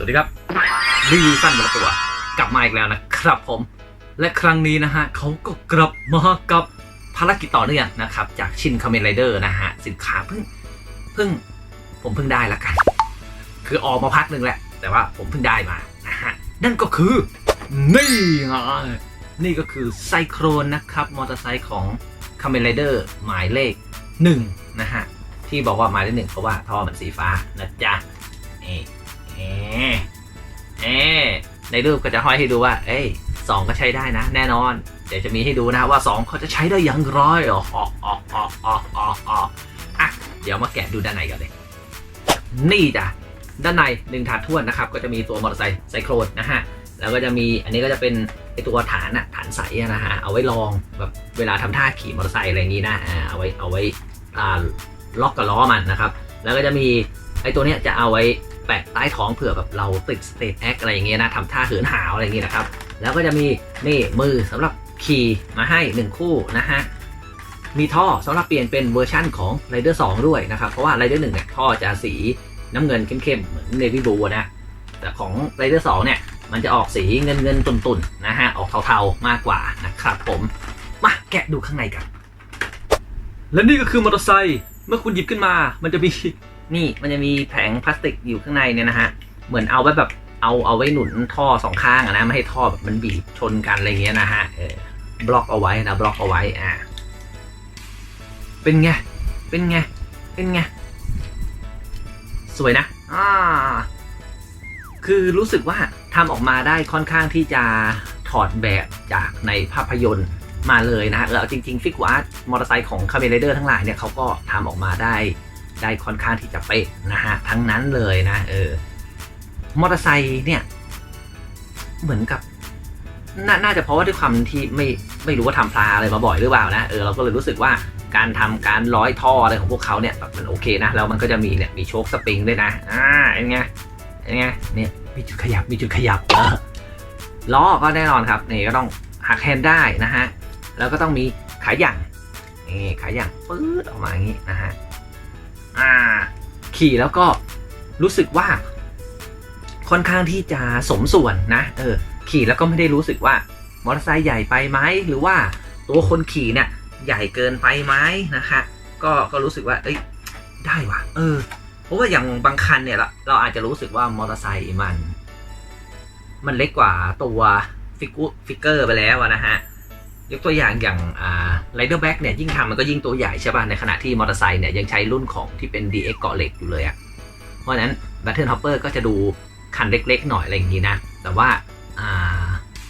วัสดีครับรีวิวสั้นบนตัว กลับมาอีกแล้วนะครับผม และครั้งนี้นะฮะเขาก็กลับมากับภารกิจต่อเนื่องนะครับ จากชินคาเมนไรเดอร์นะฮะ สินค้าเพิ่งเพิ่งผมเพิ่งได้ละกัน คือออกมาพักหนึ่งแหละ แต่ว่าผมเพิ่งได้มานะฮะ นั่นก็คือ นี่ไงนี่ก็คือไซโครนนะครับ มอเตอร์ไซค์ของคาเมนไรเดอร์หมายเลขหนึ่งนะฮะ ที่บอกว่าหมายเลขหนึ่งเพราะว่าท่อมันสีฟ้านะจ๊ะเเอ๊ะเอในรูปก็จะห้อยให้ดูว่า เอ้ยสองก็ใช้ได้นะ แน่นอน เดี๋ยวจะมีให้ดูนะว่าสองเขาจะใช้ได้อย่างไรอ๋ออ๋ออ๋ออ๋ออ๋ออ๋ออ๋ออะเดี๋ยวมาแกะดูด้านในกันเลย นี่จ้ะด้านในหนึ่งถาดท้วนนะครับ ก็จะมีตัวมอเตอร์ไซค์ไซโครนนะฮะแล้วก็จะมีอันนี้ก็จะเป็นไอตัวฐานอะฐานใสนะฮะเอาไว้ลองแบบเวลาทำท่าขี่มอเตอร์ไซค์อะไรอย่างนี้นะเอาไว้เอาไว้ล็อกกับล้อมันนะครับ แล้วก็จะมีไอตัวเนี้ยจะเอาไว้ แปะใต้ท้องเผื่อแบบเราติดสเตทแอคอะไรอย่างเงี้ยนะทำท่าเหินหาวอะไรอย่างงี้นะครับ แล้วก็จะมีนี่มือสำหรับขี่มาให้หนึ่งคู่นะฮะมีท่อสำหรับเปลี่ยนเป็นเวอร์ชั่นของ Rider 2 ด้วยนะครับ เพราะว่า Rider 1เนี่ยท่อจะสีน้ำเงินเข้มๆ เหมือน Navy Blue นะ แต่ของ Rider 2 เนี่ย มันจะออกสีเงินเงินๆตุ่นๆนะฮะออกเทาๆมากกว่านะครับผมมาแกะดูข้างในกัน และนี่ก็คือมอเตอร์ไซค์เมื่อคุณหยิบขึ้นมา มันจะมี นี่มันจะมีแผงพลาสติกอยู่ข้างในเนี่ยนะฮะ เหมือนเอาไว้แบบเอาเอาไว้หนุนท่อสองข้างนะไม่ให้ท่อแบบมันบีบชนกันอะไรเงี้ยนะฮะเออบล็อกเอาไว้นะบล็อกเอาไว้อ่าเป็นไง เป็นไง เป็นไง สวยนะอ่าคือรู้สึกว่าทำออกมาได้ค่อนข้างที่จะถอดแบบจากในภาพยนตร์มาเลยนะเออจริง ๆ ฟิกอาร์ตมอเตอร์ไซค์ของคาเมนไรเดอร์ทั้งหลายเนี่ยเขาก็ทำออกมาได้ ได้ค่อนข้างที่จะเป๊ะนะฮะทั้งนั้นเลยนะเออมอเตอร์ไซค์เนี่ย เหมือนกับนน่าจะเพราะว่าด้วยความที่ไม่ไม่รู้ว่าทำพลาอะไรมาบ่อยหรือเปล่านะเออเราก็เลยรู้สึกว่าการทำการร้อยท่ออะไรของพวกเขาเนี่ยแบบมันโอเคนะแล้วมันก็จะมีเนี่ยมีโชคสปริงด้วยนะอ่าเป็นไงเป็นไงเนี่ยมีจุดขยับมีจุดขยับเออล้อก็แน่นอนครับนี่ก็ต้องหักแฮนด์ได้นะฮะแล้วก็ต้องมีขาหยั่งนี่ขาหยั่งปื๊ดออกมาอย่างนี้นะฮะ อ่า ขี่แล้วก็รู้สึกว่า ค่อนข้างที่จะสมส่วนนะ เออ ขี่แล้วก็ไม่ได้รู้สึกว่ามอเตอร์ไซค์ใหญ่ไปไหมหรือว่าตัวคนขี่เนี่ย ใหญ่เกินไปไหมนะคะก็ก็รู้สึกว่า เอ้ยได้ว่ะ เออ เพราะว่าอย่างบางคันเนี่ยเราเราอาจจะรู้สึกว่ามอเตอร์ไซค์มัน มันเล็กกว่าตัวฟิกฟิกเกอร์ไปแล้วอะนะฮะ ยกตัวอย่างอย่างไรเดอร์แบ็กเนี่ยยิ่งทำมันก็ยิ่งตัวใหญ่ใช่ป่ะ ในขณะที่มอเตอร์ไซค์เนี่ยยังใช้รุ่นของที่เป็น DX เกาะเหล็กอยู่เลยอะเพราะฉะนั้น Battle Hopper ก็จะดูคันเล็กๆ หน่อยอะไรอย่างนี้นะ แต่ว่า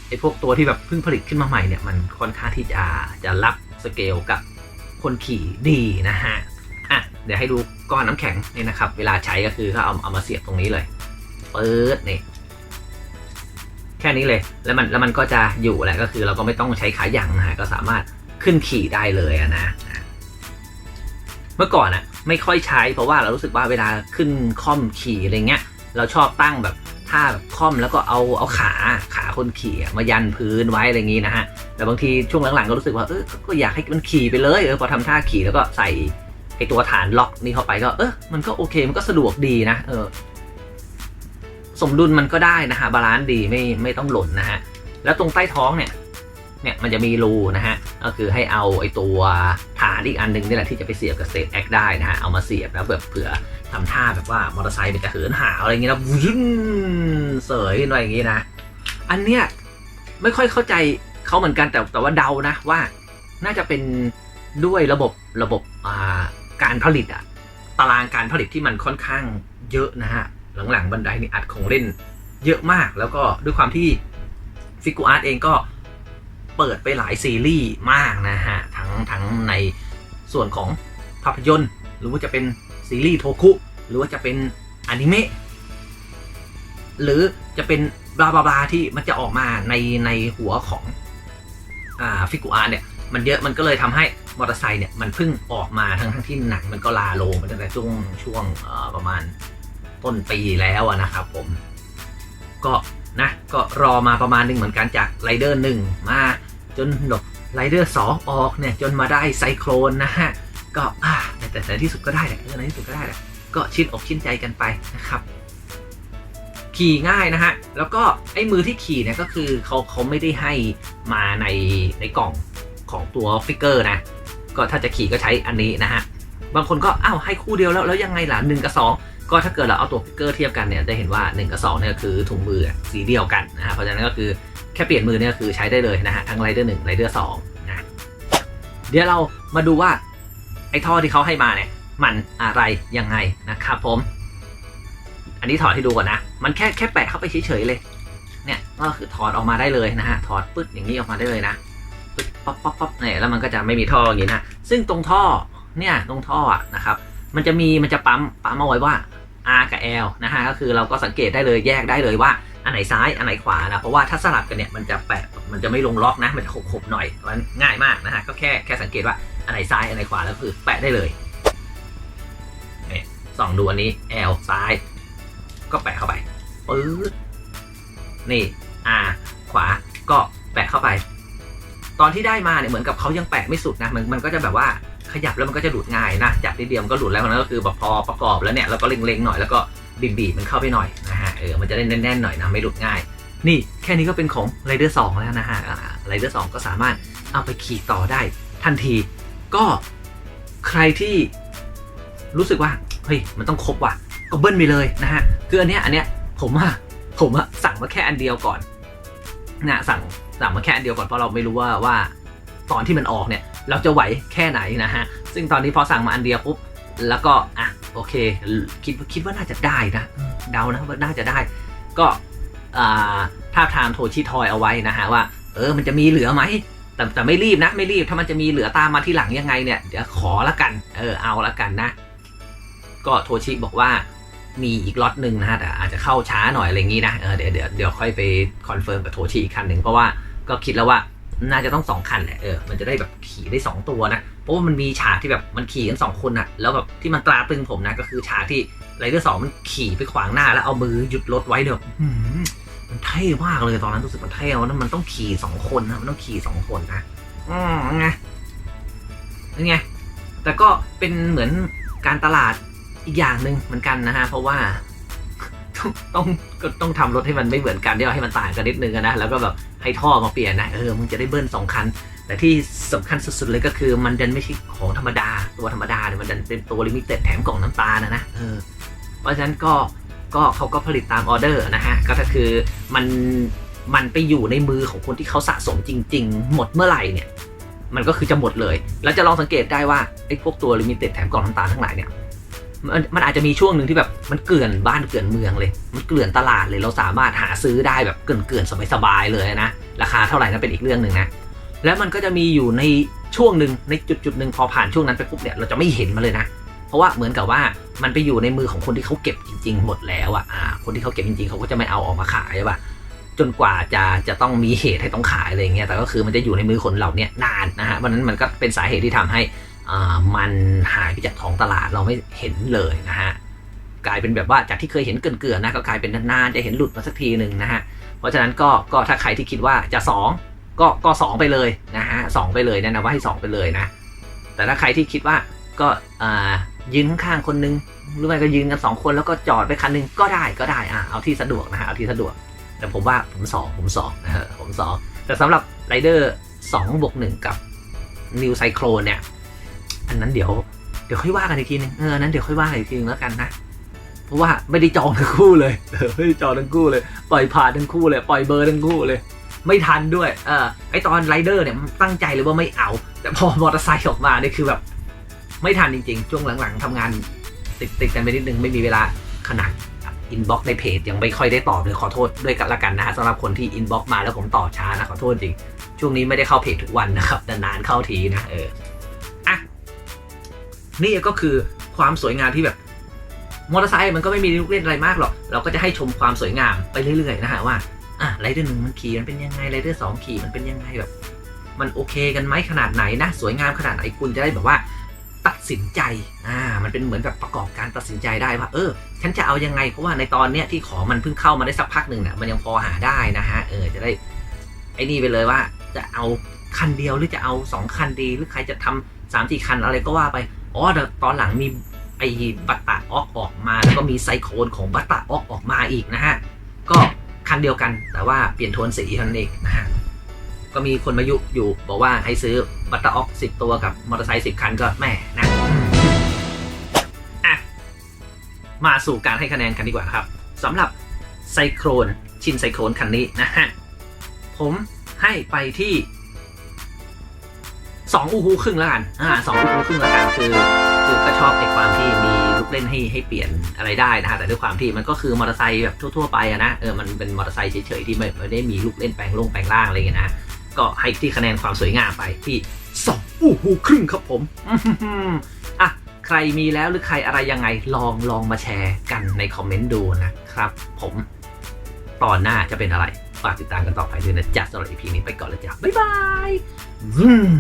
ไอ้พวกตัวที่แบบเพิ่งผลิตขึ้นมาใหม่เนี่ยมันค่อนข้างที่จะจะรับสเกลกับคนขี่ดีนะฮะ อะ เดี๋ยวให้ดูก้อนน้ำแข็งนี่นะครับ เวลาใช้ก็คือเขาเอาเอามาเสียบตรงนี้เลย เปิดนี่ แค่นี้เลย แล้วมันแล้วมันก็จะอยู่แหละก็คือเราก็ไม่ต้องใช้ขาหยั่งนะก็สามารถขึ้นขี่ได้เลยนะเมื่อก่อนอะไม่ค่อยใช้เพราะว่าเรารู้สึกว่าเวลาขึ้นค่อมขี่อะไรเงี้ย เราชอบตั้งแบบท่าแบบค่อมแล้วก็เอาเอาขาขาคนขี่มายันพื้นไว้อะไรอย่างงี้นะฮะแต่บางทีช่วงหลังๆก็รู้สึกว่าเออก็อยากให้มันขี่ไปเลยเออพอทำท่าขี่แล้วก็ใส่ไอตัวฐานล็อกนี่เข้าไปก็เออมันก็โอเคมันก็สะดวกดีนะเออ สมดุลมันก็ได้นะฮะบาลานซ์ดีไม่ไม่ต้องหล่นนะฮะแล้วตรงใต้ท้องเนี่ยเนี่ยมันจะมีรูนะฮะก็คือให้เอาไอตัวฐานอีกอันหนึงนี่แหละที่จะไปเสียบกับสเตแอคได้นะฮะเอามาเสียบแล้วแบบเผื่อทำท่าแบบว่ามอเตอร์ไซค์มันจะเหินหาวอะไรอย่างเงี้ยนะวิ่งเสยขึ้นไปอย่างงี้นะ อันเนี้ยไม่ค่อยเข้าใจเขาเหมือนกันแต่แต่ว่าเดานะว่า น่าจะเป็นด้วยระบบระบบอ่าการผลิตอะตารางการผลิตที่มันค่อนข้างเยอะนะฮะ หลังๆบันไดนี่อัดของเล่นเยอะมากแล้วก็ด้วยความที่ฟิกูอาร์ตเองก็เปิดไปหลายซีรีส์มากนะฮะ ทั้งทั้งในส่วนของภาพยนตร์ หรือว่าจะเป็นซีรีส์โทคุหรือว่าจะเป็นอนิเมะหรือจะเป็นบลาบลาบลาที่มันจะออกมาในในหัวของอ่าฟิกูอาร์เนี่ยมันเยอะมันก็เลยทำให้มอเตอร์ไซค์เนี่ยมันเพิ่งออกมาทั้งทั้งที่หนังมันก็ลาโลงมาตั้งแต่ช่วงช่วงประมาณ ต้นปีแล้วอะนะครับผม ก็นะ ก็รอมาประมาณหนึงเหมือนกันจากไรเดอร์หนึ่งมาจนหนกไรเดอร์สองออกเนี่ย จนมาได้ไซโครนนะฮะ ก็อ่าแต่แต่ที่สุดก็ได้แหละเออในที่สุดก็ได้แหละก็ชินอกชินใจกันไปนะครับขี่ง่ายนะฮะ แล้วก็ไอ้มือที่ขี่เนี่ยก็คือเขาเขาไม่ได้ให้มาในในกล่องของตัวฟิกเกอร์นะ ก็ถ้าจะขี่ก็ใช้อันนี้นะฮะ บางคนก็อ้าวให้คู่เดียวแล้วแล้วยังไงล่ะหนึ่งกับสองก็ถ้าเกิดเราเอาตัวฟิกเกอร์เทียบกันเนี่ยจะเห็นว่า 1 กับ 2เนี่ยคือถุงมือสีเดียวกันนะฮะเพราะฉะนั้นก็คือแค่เปลี่ยนมือเนี่ยคือใช้ได้เลยนะฮะทั้งไรเดอร์หนึ่งไรเดอร์สองนะเดี๋ยวเรามาดูว่าไอ้ท่อที่เขาให้มาเนี่ยมันอะไรยังไงนะครับผม อันนี้ถอดให้ดูก่อนนะ มันแค่แค่แปะเข้าไปเฉยๆเลย เนี่ยก็คือถอดออกมาได้เลยนะฮะถอดปึ๊ดอย่างนี้ออกมาได้เลยนะปึ๊ดป๊อปป๊อปป๊อปเนี่ยแล้วมันก็จะไม่มีท่ออย่างนี้นะซึ่งตรงท่อ เนี่ยตรงท่อนะครับ มันจะมีมันจะปั๊มปั๊มเอาไว้ว่า R กับ L นะฮะก็คือเราก็สังเกตได้เลยแยกได้เลยว่าอันไหนซ้ายอันไหนขวานะเพราะว่าถ้าสลับกันเนี่ยมันจะแปะมันจะไม่ลงล็อกนะมันจะขบๆหน่อยมันง่ายมากนะฮะก็แค่แค่สังเกตว่าอันไหนซ้ายอันไหนขวาแล้วคือแปะได้เลยนี่ส่องดูอันนี้ L ซ้าย ก็แปะเข้าไปปื๊ดนี่ R ขวาก็แปะเข้าไป ตอนที่ได้มาเนี่ยเหมือนกับเขายังแปะไม่สุดนะมันมันก็จะแบบว่า ขยับแล้วมันก็จะหลุดง่ายนะจับนิดเดียวมันก็หลุดแล้วนั่นก็คือแบบพอประกอบแล้วเนี่ยเราก็เล็งๆหน่อยแล้วก็บีบๆมันเข้าไปหน่อยนะฮะเออมันจะได้แน่นๆหน่อยนะไม่หลุดง่าย นี่แค่นี้ก็เป็นของไรเดอร์สแล้วนะฮะไรเดอร์สก็สามารถเอาไปขี่ต่อได้ทันที ก็ใครที่รู้สึกว่าเฮ้ยมันต้องครบว่ะก็เบิ้ลไปเลยนะฮะคืออันเนี้ยอันเนี้ยผมอะผมอะสั่งมาแค่อันเดียวก่อนนะสั่งสั่งมาแค่อันเดียวก่อนเพราะเราไม่รู้ว่าว่าตอนที่มันออกเนี่ย เราจะไหวแค่ไหนนะฮะ ซึ่งตอนนี้พอสั่งมาอันเดียวปุ๊บ แล้วก็อะโอเค คิดคิดว่าน่าจะได้นะเออเดานะว่าน่าจะได้ ก็อ่าท้าบทามโทชิทอยเอาไว้นะฮะว่า เออมันจะมีเหลือไหมแต่แต่ไม่รีบนะไม่รีบถ้ามันจะมีเหลือตามมาที่หลังยังไงเนี่ยเดี๋ยวขอละกันเออเอาละกันนะ ก็โทชิบอกว่ามีอีกล็อตหนึ่งนะฮะแต่อาจจะเข้าช้าหน่อยอะไรอย่างงี้นะเออเดี๋ยวเดี๋ยวเดี๋ยวค่อยไปคอนเฟิร์มกับโทชิอีกคันหนึ่งเพราะว่าก็คิดแล้วว่า น่าจะต้องสองคันแหละเออมันจะได้แบบขี่ได้สองตัวนะ เพราะว่ามันมีฉากที่แบบมันขี่กันสองคนอะแล้วแบบที่มันตราตึงผมนะก็คือฉากที่ไรเดอร์สองมันขี่ไปขวางหน้าแล้วเอามือหยุดรถไว้เดี๋ยวมันเท่มากเลยตอนนั้นรู้สึกมันเท่นะมันต้องขี่สองคนนะมันต้องขี่สองคนนะอืมไงนี่ไงแต่ก็เป็นเหมือนการตลาดอีกอย่างหนึ่งเหมือนกันนะฮะเพราะว่าต้องต้องก็ต้องทำรถให้มันไม่เหมือนกันเดี๋ยวให้มันต่างกันนิดนึงนะแล้วก็แบบ ให้ท่อมาเปลี่ยนนะเออมึงจะได้เบิ้ลสองคัน แต่ที่สำคัญสุดๆเลยก็คือมันดันไม่ใช่ของธรรมดาตัวธรรมดาเนี่ยมันดันเป็นตัวลิมิเต็ดแถมกล่องน้ำตาลนะนะเออเพราะฉะนั้นก็ก็เขาก็ผลิตตามออเดอร์นะฮะก็คือมันมันไปอยู่ในมือของคนที่เขาสะสมจริง ๆ หมดเมื่อไหร่เนี่ยมันก็คือจะหมดเลย แล้วจะลองสังเกตได้ว่าไอ้พวกตัวลิมิเต็ดแถมกล่องน้ำตาลทั้งหลายเนี่ย มันมันอาจจะมีช่วงหนึ่งที่แบบมันเกลื่อนบ้านเกลื่อนเมืองเลย มันเกลื่อนตลาดเลยเราสามารถหาซื้อได้แบบเกลื่อนๆสบายๆเลยนะราคาเท่าไหร่นั้นเป็นอีกเรื่องหนึ่งนะแล้วมันก็จะมีอยู่ในช่วงหนึ่งในจุดจุดๆหนึ่งพอผ่านช่วงนั้นไปปุ๊บเนี่ยเราจะไม่เห็นมันเลยนะ เพราะว่าเหมือนกับว่ามันไปอยู่ในมือของคนที่เขาเก็บจริง ๆ หมดแล้วอะอ่าคนที่เขาเก็บจริงๆเขาก็จะไม่เอาออกมาขายใช่ปะจนกว่าจะจะต้องมีเหตุให้ต้องขายอะไรเงี้ยแต่ก็คือมันจะอยู่ในมือคนเหล่านี้นานนะฮะวันนั้นมันก็เป็นสาเหตุที่ทำให้ มันหายไปจากท้องตลาดเราไม่เห็นเลยนะฮะกลายเป็นแบบว่าจากที่เคยเห็นเกลื่อนๆนะก็กลายเป็นนานๆจะเห็นหลุดมาสักทีหนึ่งนะฮะเพราะฉะนั้นก็ก็ถ้าใครที่คิดว่าจะสองก็ก็สองไปเลยนะฮะสองไปเลยแนะนำว่าให้สองไปเลยนะ แต่ถ้าใครที่คิดว่าก็อ่ายืนข้างๆคนนึงหรือไม่ก็ยืนกันสองคนแล้วก็จอดไปคันนึงก็ได้ก็ได้อ่าเอาที่สะดวกนะฮะเอาที่สะดวก แต่ผมว่าผมสองผมสองนะฮะผมสองแต่สำหรับไรเดอร์สองบวกหนึ่งกับนิวไซโครนเนี่ย อันนั้นเดี๋ยวเดี๋ยวค่อยว่ากันอีกทีนึงเออนั้นเดี๋ยวค่อยว่ากันอีกทีนึงแล้วกันนะเพราะว่าไม่ได้จองทั้งคู่เลยไม่ได้จองทั้งคู่เลย ปล่อยผ่านทั้งคู่เลยปล่อยเบอร์ทั้งคู่เลย ไม่ทันด้วยเออไอตอนไรเดอร์เนี่ยตั้งใจเลยว่าไม่เอา แต่พอมอเตอร์ไซค์ออกมาเนี่ยคือแบบ ไม่ทันจริง ๆ ช่วงหลังๆทำงานติดติดกันไปนิดนึงไม่มีเวลาขนาดอินบ็อกในเพจยังไม่ค่อยได้ตอบเลยขอโทษด้วยกันละกันนะฮะสำหรับคนที่อินบ็อกมาแล้วผมตอบช้านะขอโทษจริง ช่วงนี้ไม่ได้เข้าเพจทุกวันนะครับนานๆเข้าทีนะเออ นี่ก็คือความสวยงามที่แบบมอเตอร์ไซค์มันก็ไม่มีลูกเล่นอะไรมากหรอก เราก็จะให้ชมความสวยงามไปเรื่อยๆนะฮะว่าอะไรเดอร์หนึ่งมันขี่มันเป็นยังไงไรเดอร์สองขี่มันเป็นยังไงแบบ มันโอเคกันไหมขนาดไหนนะ สวยงามขนาดไหนคุณจะได้แบบว่า ตัดสินใจอ่ามันเป็นเหมือนแบบประกอบการตัดสินใจได้ว่า เออ ฉันจะเอายังไงเพราะว่าในตอนเนี้ยที่ของมันเพิ่งเข้ามาได้สักพักหนึ่งเนี่ยมันยังพอหาได้นะฮะเออจะได้ไอ้นี่ไปเลยว่า จะเอาคันเดียวหรือจะเอาสองคันดีหรือใครจะทำสามสี่คันอะไรก็ว่าไป อ๋อแต่ตอนหลังมีไอ้บัตตาออกออกมา แล้วก็มีไซโคนของบัตตาออกออกมาอีกนะฮะ ก็คันเดียวกันแต่ว่าเปลี่ยนโทนสีเท่านั้นเองนะฮะ ก็มีคนมายุอยู่บอกว่าให้ซื้อบัตตอร์ออกสิบตัวกับมอเตอร์ไซค์สิบคันก็แม่นะอะมาสู่การให้คะแนนกันดีกว่าครับสำหรับไซโครนชินไซโครนคันนี้นะฮะ ผมให้ไปที่ สองอูฮูครึ่งแล้วกันอ่าสองอูฮูครึ่งแล้วกันคือ คือก็ชอบไอ้ความที่มีลูกเล่นให้ให้เปลี่ยนอะไรได้นะฮะแต่ด้วยความที่มันก็คือมอเตอร์ไซค์แบบทั่วๆไปอะนะเออมันเป็นมอเตอร์ไซค์เฉยๆที่ไม่ไม่ได้มีลูกเล่นแปลงลงแปลงล่างอะไรอย่างเงี้ยนะก็ให้ที่คะแนนความสวยงามไปที่สองอู้หูครึ่งครับผมอื้อหืออะใครมีแล้วหรือใครอะไรยังไงลองลองมาแชร์กันในคอมเมนต์ดูนะครับ ผมตอนหน้าจะเป็นอะไรฝากติดตามกันต่อไปด้วยนะจ๊ะสำหรับ EP นี้ไปก่อนเลยจ้ะบ๊ายบายอืม